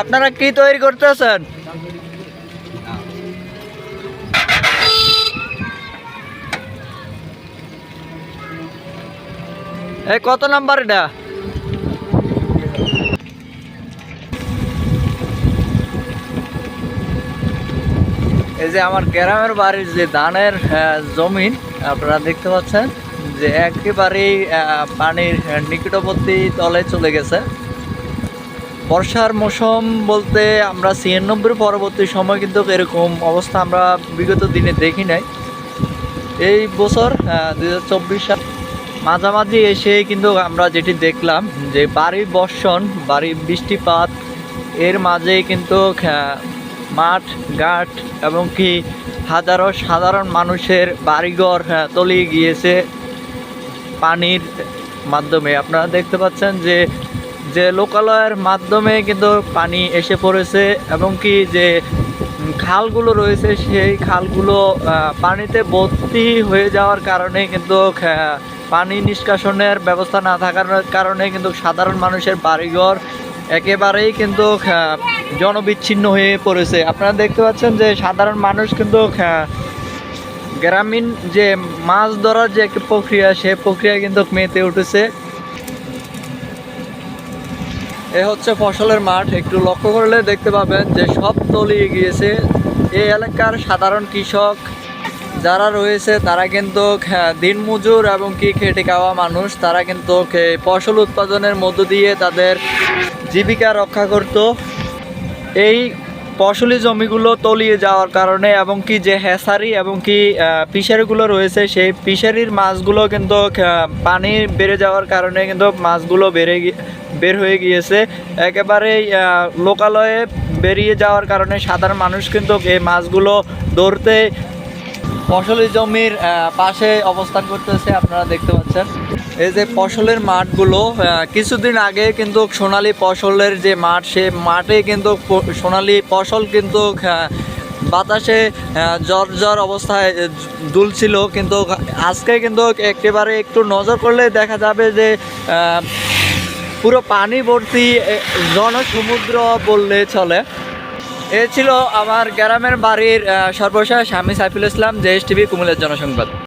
আপনারা কি তৈরি করতেছেন? এই কত নাম্বার এটা? এই যে আমার গ্রামের বাড়ির যে ধানের জমিন, আপনারা দেখতে পাচ্ছেন যে একেবারেই পানির নিকটবর্তী তলে চলে গেছে। বর্ষার মৌসুম বলতে আমরা ছিয়ানব্বই পরবর্তী সময় কিন্তু এরকম অবস্থা আমরা বিগত দিনে দেখি নাই। এই বছর দুই হাজার চব্বিশ সাল মাঝামাঝি এসে কিন্তু আমরা যেটি দেখলাম যে বাড়ি বর্ষণ, বাড়ি বৃষ্টিপাত, এর মাঝেই কিন্তু মাঠ, ঘাট এবং কি হাজারো সাধারণ মানুষের বাড়িঘর তলিয়ে গিয়েছে পানির মাধ্যমে। আপনারা দেখতে পাচ্ছেন যে যে লোকালয়ের মাধ্যমে কিন্তু পানি এসে পড়েছে এবং কি যে খালগুলো রয়েছে, সেই খালগুলো পানিতে ভর্তি হয়ে যাওয়ার কারণে কিন্তু পানি নিষ্কাশনের ব্যবস্থা না থাকার কারণে কিন্তু সাধারণ মানুষের বাড়িঘর একেবারেই কিন্তু জনবিচ্ছিন্ন হয়ে পড়েছে। আপনারা দেখতে পাচ্ছেন যে, সাধারণ মানুষ কিন্তু গ্রামীণ যে মাছ ধরার যে একটি প্রক্রিয়া, সে প্রক্রিয়া কিন্তু মেতে উঠেছে। এ হচ্ছে ফসলের মাঠ। একটু লক্ষ্য করলে দেখতে পাবেন যে সব তলিয়ে গিয়েছে। এই এলাকার সাধারণ কৃষক যারা রয়েছে তারা কিন্তু হ্যাঁ, দিনমজুর এবং কি খেটে খাওয়া মানুষ তারা কিন্তু ফসল উৎপাদনের মধ্য দিয়ে তাদের জীবিকা রক্ষা করত। এই ফসলি জমিগুলো তলিয়ে যাওয়ার কারণে এবং কি যে হেসারি এবং কি ফিশারিগুলো রয়েছে, সেই ফিশারির মাছগুলো কিন্তু পানি বেড়ে যাওয়ার কারণে কিন্তু মাছগুলো বেড়ে বের হয়ে গিয়েছে। একেবারেই লোকালয়ে বেরিয়ে যাওয়ার কারণে সাধারণ মানুষ কিন্তু এই মাছগুলো ধরতে ফসলি জমির পাশে অবস্থান করতেছে, আপনারা দেখতে পাচ্ছেন। এই যে ফসলের মাঠগুলো কিছুদিন আগে কিন্তু সোনালী ফসলের যে মাঠ, সে মাঠে কিন্তু সোনালী ফসল কিন্তু বাতাসে জ্বর অবস্থায় দুলছিল। কিন্তু আজকে কিন্তু একেবারে একটু নজর করলে দেখা যাবে যে পুরো পানি ভর্তি জনসমুদ্র বললে চলে। এ ছিল আমার গ্রামের বাড়ির সর্বশেষ আমি সাইফুল ইসলাম জেএস টিভি কুমিল্লার জনসংবাদ।